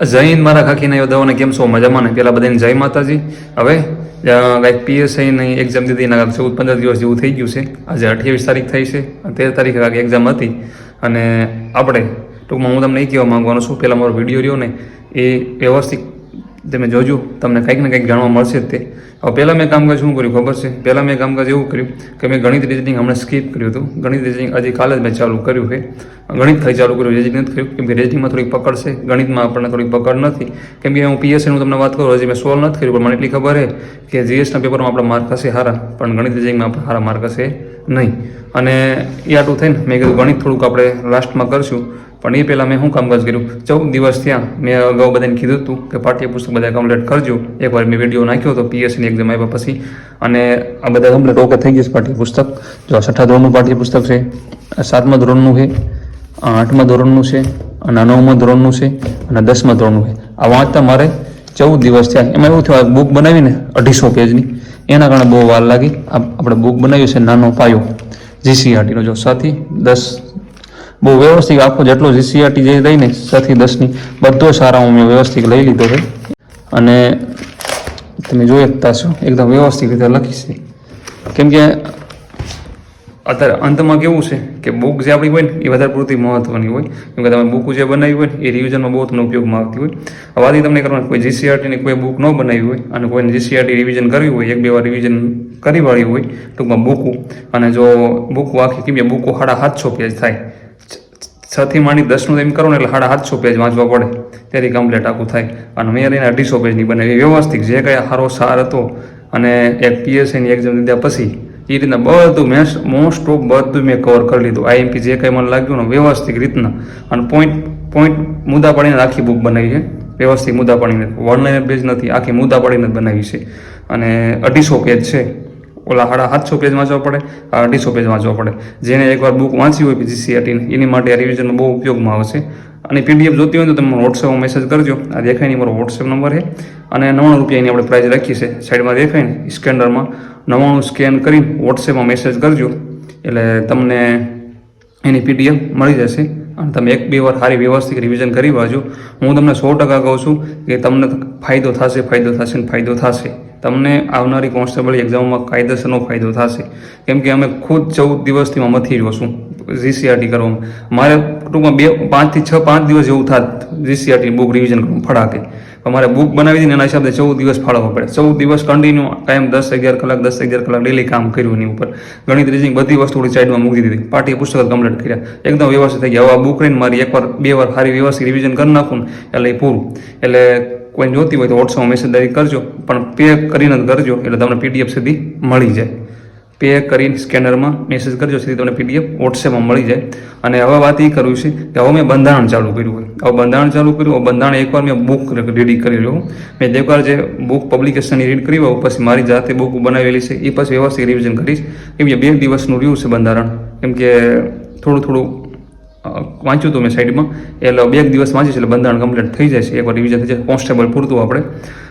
હિન્દ મારા ખાખીના યોદ્ધાઓને કેમ છો? મજામાં ને? પેલા બધાને જય માતાજી. હવે કાંઈક પીએસઆઈની એક્ઝામ દીધી એના ચૌદ પંદર દિવસ જેવું થઈ ગયું છે. આજે અઠ્યાવીસ તારીખ થઈ છે. તેર તારીખે કાંઈક એક્ઝામ હતી. અને આપણે, ટૂંકમાં હું તમને એ કહેવા માગવાનું છું પહેલાં મારો વીડિયો રહ્યો ને, એ વ્યવસ્થિત તમે જોજો, તમને કંઈક ને કંઈક જાણવા મળશે તે. હવે પહેલાં મેં કામકાજ શું કર્યું ખબર છે? પહેલાં મેં કામકાજ એવું કર્યું કે મેં ગણિત રિઝનિંગ હમણાં સ્કીપ કર્યું હતું. ગણિત રિઝનિંગ હજી કાલે જ મેં ચાલુ કર્યું છે. ગણિત ખાલી ચાલુ કર્યું રિઝનિંગ નથી કર્યું, કેમ કે રિઝનિંગમાં થોડીક પકડ છે. ગણિતમાં આપણને થોડીક પકડ નથી. કેમ કે હું પીએસસીનું તમને વાત કરું, હજી મેં સોલ્વ નથી કર્યું, પણ મને એટલી ખબર છે કે જીએસના પેપરમાં આપણા માર્ક હશે સારા, પણ ગણિત રિઝનિંગમાં આપણે સારા માર્ક હશે નહીં. અને એ આટલું થઈને મેં કીધું ગણિત થોડુંક આપણે લાસ્ટમાં કરશું. પણ એ પહેલાં મેં શું કામકાજ કર્યું? ચૌદ દિવસ ત્યાં મેં અગાઉ બધાને કીધું હતું કે પાઠ્યપુસ્તક બધા કમ્પ્લીટ કરજો. એકવાર મેં વીડિયો નાખ્યો હતો પીએસસીની એક્ઝામ આવ્યા પછી. અને આ બધા કમ્પ્લીટ ઓકે થઈ ગયું પાઠ્યપુસ્તક. જો આ છઠ્ઠા ધોરણનું પાઠ્યપુસ્તક છે સાતમા ધોરણનું છે આઠમા ધોરણનું છે, અને નવમા ધોરણનું છે, અને દસમા ધોરણનું છે. આ વાંચતા મારે ચૌદ દિવસ થયા. એમાં એવું થયું બુક બનાવીને અઢીસો પેજની એના કારણે બહુ વાર લાગી. આપણે બુક બનાવ્યું છે નાનો પાયો. જીસીઆરટીનો જો સાથી, દસ બહુ વ્યવસ્થિત આખો જેટલો જીસીઆરટી જે દઈને છથી દસની, બધો સારા હું મેં વ્યવસ્થિત લઈ લીધો છે. અને તમે જોઈ શકતા છો, એકદમ વ્યવસ્થિત રીતે લખીશ કેમ કે અત્યારે અંતમાં કેવું છે કે બુક જે આપણી હોય ને, એ વધારે પૂરતી મહત્વની હોય. કેમ કે તમે બુક જે બનાવી હોય એ રિવિઝનમાં બહુ તમને ઉપયોગમાં આવતી હોય. હવે આથી તમને કરવાનું, કોઈ જીસીઆરટીની કોઈ બુક ન બનાવી હોય અને કોઈને જીસીઆરટી રિવિઝન કરવી હોય, એક બે વાર રિવિઝન કરી વાળી હોય ટૂંકમાં બુકું. અને જો બુક આખી કેમ બુકો સાડા સાતસો પેજ થાય. છ થી માંડી દસનું એમ કરો ને એટલે સાડા સાતસો પેજ વાંચવા પડે. ત્યારે કમ્પ્લેટ આખું થાય. અને મેં એને અઢીસો પેજની બનાવી. વ્યવસ્થિત જે કંઈ સારો સાર હતો અને એક પીએસસીની એક્ઝામ દીધા પછી એ રીતના બધું મેં મોસ્ટ ઓફ બધું મેં કવર કરી લીધું. આઈએમપી જે કંઈ મને લાગ્યું ને વ્યવસ્થિત રીતના. અને પોઈન્ટ પોઈન્ટ મુદ્દા પાડીને આખી બુક બનાવી છે. વ્યવસ્થિત મુદ્દા પાડીને વર્ણન પેજ નથી, આખી મુદ્દા પાડીને જ બનાવી છે. અને અઢીસો પેજ છે. ઓલા સાડા સાતસો પેજ વાંચવા પડે અઢીસો પેજ વાંચવા પડે. જેને એકવાર બુક વાંચી હોય જીસીઆરટીની એની માટે આ રિવિઝનનો બહુ ઉપયોગમાં આવશે અને પીડીએફ જોતી હોય તો તમે વોટ્સએપમાં મેસેજ કરજો. આ દેખાય મારો વોટ્સએપ નંબર છે. અને નવ્વાણું રૂપિયાની આપણે પ્રાઇસ રાખી છે. સાઈડમાં દેખાય ને સ્કેનરમાં નવ્વાણું સ્કેન કરી વોટ્સએપમાં મેસેજ કરજો. એટલે તમને એની પીડીએફ મળી જશે. અને તમે એક, બે વાર સારી વ્યવસ્થિત રિવિઝન કરી વાંચો હું તમને સો ટકા કહું છું કે તમને ફાયદો થશે ફાયદો થશે ને ફાયદો થશે. તમને આવનારી કોન્સ્ટેબલ એક્ઝામમાં કાયદેસરનો ફાયદો થશે. કેમ કે અમે ખુદ ચૌદ દિવસથી મથી રહ્યો છું જીસીઆરટી કરવામાં. મારે ટૂંકમાં બે, પાંચથી છ, પાંચ દિવસ જેવું થાત જીસીઆરટી બુક રિવિઝન કરવું ફળાકે મારે બુક બનાવી દીધી એના હિસાબે ચૌદ દિવસ ફાળવવા પડે. ચૌદ દિવસ કન્ટિન્યુ કાયમ દસ અગિયાર કલાક, દસ અગિયાર કલાક ડેલી કામ કર્યું એની ઉપર. ગણિત રીઝનિંગ બધી વસ્તુ થોડી સાઈડમાં મૂકી દીધી. પાઠ્ય પુસ્તક કમ્પ્લીટ કર્યા. એકદમ વ્યવસ્થિત થઈ ગયા. હવે બુક રહીને મારી એકવાર, બે વાર સારી વ્યવસ્થિત રિવિઝન કરી નાખું એટલે પૂરું. એટલે કોઈને જોતી હોય તો વોટ્સઅપમાં મેસેજ દારી કરજો. પણ પે કરીને જ કરજો એટલે તમને પીડીએફ સીધી મળી જાય. પે કરીને સ્કેનરમાં મેસેજ કરજો, સીધી તમને પીડીએફ વોટ્સએપમાં મળી જાય. અને હવે વાત એ કરવી છે કે હવે મેં બંધારણ ચાલુ કર્યું હોય. હવે બંધારણ ચાલુ કર્યું બંધારણ એકવાર મેં બુક રેડી કરી રહ્યો મેં એકવાર જે બુક પબ્લિકેશનની રીડ કરી હોય પછી મારી જાતે બુક બનાવેલી છે. એ પછી વ્યવસ્થિત રિવિઝન કરીશ. કેમ કે બે દિવસનું રહ્યું છે બંધારણ. કેમ કે થોડું થોડું વાંચ્યું હતું મેં સાઈડમાં. એટલે બે દિવસ વાંચીશ એટલે બંધારણ કમ્પ્લીટ થઈ છે. એકવાર રિવિઝન થઈ જાય. કોન્સ્ટેબલ પૂરતું આપણે.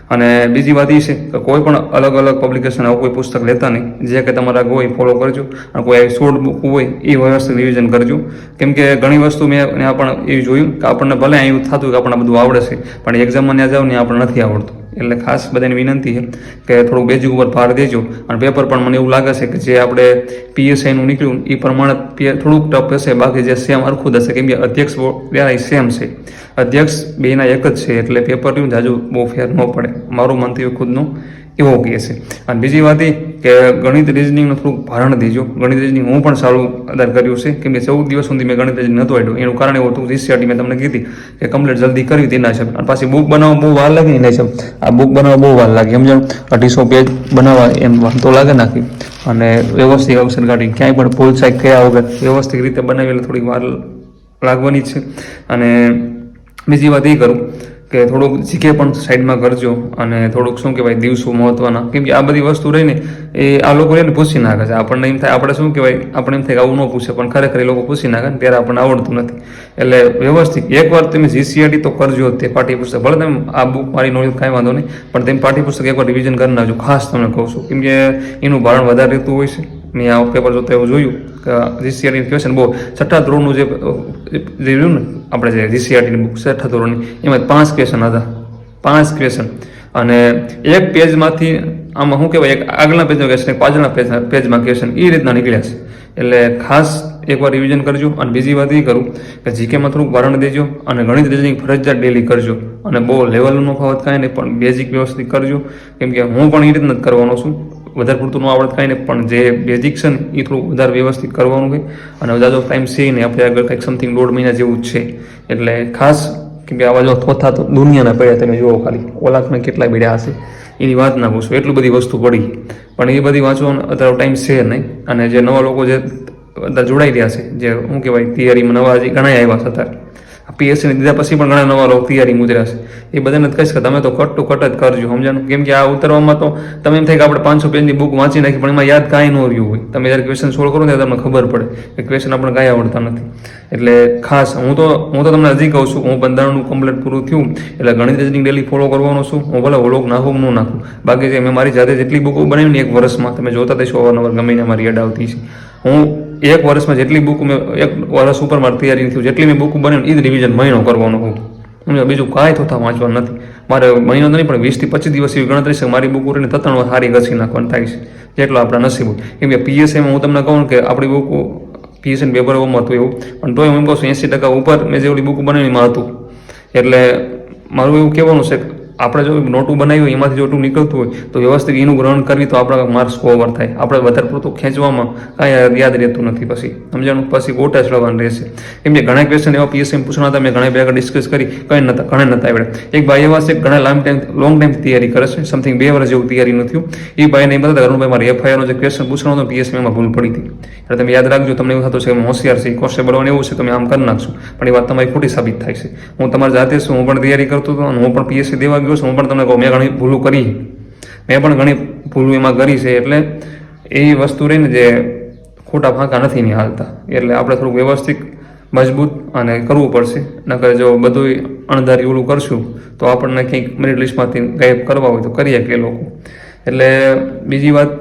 અને બીજી વાત એ છે કે કોઈ પણ અલગ અલગ પબ્લિકેશન આવું કોઈ પુસ્તક લેતા નહીં. જે કે તમારા હોય ફોલો કરજો. અને કોઈ આવી શોર્ટ બુક હોય એ વ્યવસ્થિત રિવિઝન કરજો. કેમ કે ઘણી વસ્તુ મેં પણ એ જોયું કે આપણને ભલે એવું થતું કે આપણને બધું આવડે છે, પણ એક્ઝામમાં ત્યાં જાવ ને આપણને નથી આવડતું. એટલે ખાસ બધાની વિનંતી છે કે થોડુંક બેઝિક ઉપર ભાર દેજો. અને પેપર પણ મને એવું લાગે છે કે જે આપણે પીએસઆઈનું નીકળ્યું એ પ્રમાણે થોડુંક ટફ હશે. બાકી જે સેમ અરખું હશે કેમ કે અધ્યક્ષ એ સેમ છે. અધ્યક્ષ બેના એક જ છે એટલે પેપર જાજુ બહુ ફેર ન પડે. મારું મંતવ્ય ખુદનું એવો કહે છે. અને બીજી વાત એ કે ગણિત રિઝનિંગનું થોડુંક ભારણ દેજો. ગણિત રિઝનિંગ હું પણ સારું અદાર કર્યું છે. કે ચૌદ દિવસ સુધી મેં ગણિત રિઝનિંગ નહોતું આવ્યું એનું કારણ એવું હતું જીસીઆરટી મેં તમને કીધી, કે કમ્પ્લીટ જલ્દી કરવી તેના છે અને પાછી બુક બનાવવા બહુ વાર લાગે એના છે આ બુક બનાવવા બહુ વાર લાગે. સમજણ? અઢીસો પેજ બનાવવા એમ વાંધો લાગે નાખી. અને વ્યવસ્થિત અવસર કાઢી. ક્યાંય પણ સાહેબ કયા વગર વ્યવસ્થિત રીતે બનાવેલા થોડીક વાર લાગવાની છે. અને બીજી વાત એ કરું કે થોડુંક શીખે પણ સાઈડમાં કરજો અને થોડુંક શું કહેવાય, દિવસો મહત્વના. કેમ કે આ બધી વસ્તુ રહીને એ આ લોકો એને પૂછી નાખે છે. આપણને એમ થાય, આપણે શું કહેવાય આપણે એમ થાય કે આવું ન પૂછે, પણ ખરેખર એ લોકો પૂછી નાખે ને ત્યારે આપણને આવડતું નથી. એટલે વ્યવસ્થિત, એકવાર તમે જીસીઆરટી તો કરજો તે પાઠ્યપુસ્તક. ભલે તમે આ બુક મારી નોલેજ કાંઈ વાંધો નહીં, પણ તમે પાઠ્યપુસ્તક એકવાર રિવિઝન કરી નાખજો. ખાસ તમને કહું છું. કેમ કે એનું ભારણ વધારે રહેતું હોય છે. મેં આ પેપર જોતા એવું જોયું કે જીસીઆરટી ક્વેશ્ચન બહુ છઠ્ઠા ધોરણનું જે રહ્યું ને આપણે જે જીસીઆરટીની બુક, છઠ્ઠા ધોરણની, એમાં પાંચ ક્વેશ્ચન હતા. પાંચ ક્વેશ્ચન અને એક પેજમાંથી આમાં શું કહેવાય? એક આગળના પેજનો ક્વેશ્ચન પાછળના પેજ પેજમાં ક્વેશ્ચન એ રીતના નીકળ્યા છે. એટલે ખાસ એકવાર રિવિઝન કરજો અને બીજી વાત એ કરું કે જીકેમાં થોડુંક વારણ દેજો અને ગણિત રીઝનિંગ ફરજિયાત ડેલી કરજો. અને બહુ લેવલનો ફાવત કાંઈ નહીં, પણ બેઝિક વ્યવસ્થિત કરજો. કેમ કે હું પણ એ રીતના જ કરવાનો છું. વધારે પૂરતું ન આવડત કાંઈ નહીં, પણ જે બેઝિક છે ને એ થોડું વધારે વ્યવસ્થિત કરવાનું હોય અને વધારે ટાઈમ છે ને આપણે આગળ કંઈક સમથિંગ દોઢ મહિના જેવું જ છે. એટલે ખાસ કે આવા જો થોથા તો દુનિયાના પડ્યા તમે જુઓ ખાલી ઓલાકમાં કેટલા પડ્યા હશે, એની વાત ના પૂછો, એટલી બધી વસ્તુ પડી. પણ એ બધી વાંચવાનો અત્યારે ટાઈમ છે નહીં. અને જે નવા લોકો જે જોડાઈ રહ્યા છે, જે શું કહેવાય, તૈયારીમાં નવા હજી ઘણા આવ્યા છે અત્યારે પીએસસીને દીધા પછી પણ ઘણા નવા રોગ તૈયારી મુદ્રા એ બધાને જ કહીશ કે તમે તો કટ ટુ કટ જ કરજો સમજાનું કેમ કે આ ઉતરવામાં તો તમે એમ થાય કે આપણે પાંચસો પેજની બુક વાંચી નાખી, પણ એમાં યાદ કાંઈ ન રહ્યું હોય. તમે જ્યારે ક્વેશ્ચન સોલ્વ કરો ને ત્યારે તમને ખબર પડે કે ક્વેશ્ચન આપણને કાંઈ આવડતા નથી. એટલે ખાસ, હું તો હું તો તમને હજી કહું છું, હું બંધારણનું કમ્પ્લેટ પૂરું થયું, એટલે ગણિત રીઝનિંગ ડેલી ફોલો કરવાનો છું, હું ભલે ઓળોક નાખું ન નાખું. બાકી મેં મારી જાતે જેટલી બુકો બનાવી ને એક વર્ષમાં, તમે જોતા થઈશો અવારનવાર ગમીને મારી એડ આવતી છે હું એક વર્ષમાં જેટલી બુક મેં, એક વર્ષ ઉપર મારી તૈયારી થયું, જેટલી મેં બુક બને એ જ રિવિઝન મહિનો કરવાનો હું મને બીજું કાંઈ થતા વાંચવાનું નથી. મારે મહિનો નહીં, પણ વીસથી પચીસ દિવસ એવી ગણતરી છે મારી બુક ઉડીને તત્ણ સારી ઘસી નાખવાની થાય છે. જેટલો આપણા નસીબ હોય. કેમ કે પીએસએમાં હું તમને કહું કે આપણી બુક પીએસએન પેપરોમાં હતું એવું. પણ તોય હું એમ કહું છું, એંસી ટકા ઉપર મેં જેવડી બુક બનાવીમાં હતું. એટલે મારું એવું કહેવાનું છે કે આપણે જો નોટું બનાવ્યું, એમાંથી જો ટું નીકળતું હોય, તો વ્યવસ્થિત એનું ગ્રહણ કરવી તો આપણા માર્ક્સ ઓવર થાય. આપણે વધારે પૂરતું ખેંચવામાં કાંઈ યાદ રહેતું નથી પછી. સમજાણું? પછી ગોટા ચડવાનું રહેશે. કેમ કે ઘણા ક્વેશ્ચન એવા પીએસએમ પૂછવાના હતા, મેં ઘણા ભેગા ડિસ્કસ કરી, કંઈ નતા, ઘણા નતા આવડે એક ભાઈ એવા છે, ઘણા લાંબ ટાઈમ લોંગ ટાઈમ તૈયારી કરે છે સમથિંગ બે વર્ષ જેવું તૈયારી નથી એ ભાઈને એમ બતા અરુણભાઈ, મારે એફઆઈઆરનો જે ક્વેશ્ચન પૂછવાનો હતો પીએસસીમાં ભૂલ પડી હતી. એટલે તમે યાદ રાખજો, તમને એવું થતું છે કે હું હોશિયાર છે કોન્સ્ટેબલ બનવાનું એવું છે તમે આમ કરી નાખશો. પણ એ વાત તમારી ખોટી સાબિત થાય છે. હું તમારી જાતે છું, હું પણ તૈયારી કરતો હતો અને હું પણ પીએસસી દેવા છું, હું પણ તમને કહું, મેં ઘણી ભૂલો કરી. મેં પણ ઘણી ભૂલો એમાં કરી છે, એટલે એ વસ્તુ રહીને જે ખોટા ફાંકા નથી ની હાલતા. એટલે આપણે થોડુંક વ્યવસ્થિત, મજબૂત અને કરવું પડશે. નકર જો બધું અણધારી ઓલું કરશું, તો આપણને કંઈક મેરિટ લિસ્ટમાંથી ગાયબ કરવા હોય તો કરીએ કે લોકો. એટલે બીજી વાત,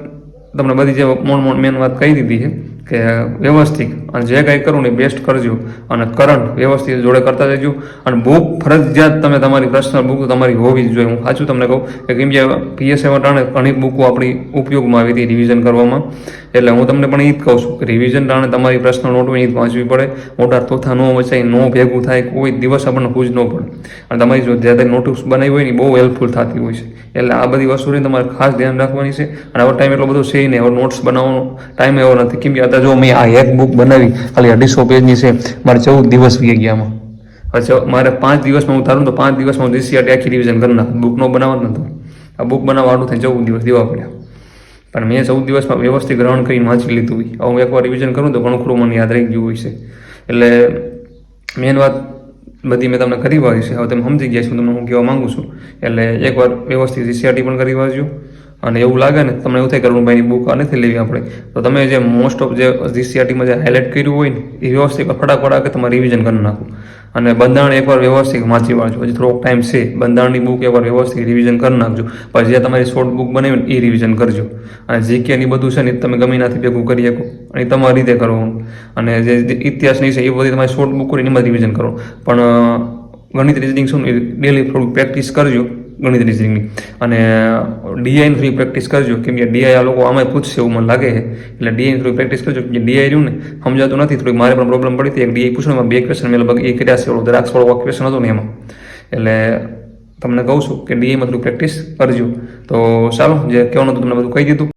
તમને બધી જે મોન મોન મેન વાત કહી દીધી છે કે વ્યવસ્થિત અને જે કાંઈ કરું ને બેસ્ટ કરજો અને કરંટ વ્યવસ્થિત જોડે કરતા જજો અને બુક ફરજિયાત તમે તમારી પર્સનલ બુક તમારી હોવી જ જોઈએ. હું સાચું તમને કહું કે કેમ કે પીએસએ ટાણે ઘણી બુકો આપણી ઉપયોગમાં આવી હતી રિવિઝન કરવામાં. એટલે હું તમને પણ એ જ કહું છું કે રિવિઝન ટાણે તમારી પર્સનલ નોટ એ જ વાંચવી પડે. મોટા તોથા ન વચાય ન ભેગું થાય, કોઈ દિવસ આપણને પૂજ ન પડે. અને તમારી જો જ્યારે નોટિસ બનાવી હોય ને બહુ હેલ્પફુલ થતી હોય છે. એટલે આ બધી વસ્તુની તમારે ખાસ ધ્યાન રાખવાની છે. અને આવો ટાઈમ એટલો બધો છે નહીં. હવે નોટ્સ બનાવવાનો ટાઈમ એવો નથી. કેમ કે અત્યારે જો મેં આ એક બુક બનાવી, ખાલી અઢીસો પેજની છે, મારે ચૌદ દિવસ વી ગયામાં અચ્છા મારે પાંચ દિવસમાં હું તારું તો પાંચ દિવસમાં હું જીસીઆરટી આખી રિવિઝન કરી નાખ. બુક નો બનાવવાનું નતું આ બુક બનાવવાનું થાય ચૌદ દિવસ દેવા પડ્યા. પણ મેં ચૌદ દિવસમાં વ્યવસ્થિત ગ્રહણ કરીને વાંચી લીધું. હોય હવે હું એકવાર રિવિઝન કરું તો ઘણું ખરું મને યાદ રહી ગયું હોય છે. એટલે મેન વાત બધી મેં તમને કરી વાળી છે. હવે તમે સમજી ગયા છો તમને હું કહેવા માગું છું. એટલે એકવાર વ્યવસ્થિત જીસીઆરટી પણ કરી વાંચજો. અને એવું લાગે ને, તમને એવું થાય કે અરુણભાઈની બુક નથી લેવી આપણે. તો તમે જે મોસ્ટ ઓફ જે જીસીઆરટીમાં જે હાઇલાઇટ કર્યું હોય ને, એ વ્યવસ્થિત ફટાફટ કે તમારે રિવિઝન કરી નાખો અને બંધારણ એકવાર વ્યવસ્થિત વાંચી વાંચો. હજી થોડોક ટાઈમ છે, બંધારણની બુક એકવાર વ્યવસ્થિત રિવિઝન કરી નાખજો. પછી જે તમારી શોર્ટ બુક બનાવી ને, એ રિવિઝન કરજો. અને જીકે ની બધું છે ને તમે ગમે એનાથી ભેગું કરી શકો. અને તમારી રીતે કરવાનું. અને જે ઇતિહાસની છે, એ બધી તમારી શોર્ટ બુક કરીને એમાં રિવિઝન કરો. પણ ગણિત રીઝનિંગ શું ડેલી થોડું પ્રેક્ટિસ કરજો. ગણિત રીઝનિંગની અને ડીઆઈ થ્રુ પ્રેક્ટિસ કરજો, કેમ કે ડીઆઈ આ લોકો આમાં પૂછશે એવું મને લાગે છે. એટલે ડીઆઈ થ્રુ પ્રેક્ટિસ કરજો કે ડીઆઈ રહ્યું ને, સમજાતું નથી, થોડી મારે પણ પ્રોબ્લેમ પડી હતી. એક ડીઆઈ પૂછવામાં બે ક્વેશ્ચન મેં લગભગ એ કર્યા છે ઓલો દ્રાક્ષ વાળો ક્વેશ્ચન હતો ને એમાં. એટલે તમને કહું છું કે ડીઆઈમાં થોડું પ્રેક્ટિસ કરજો. તો ચાલો, જે કહેવાનું હતું તમને બધું કહી દીધું.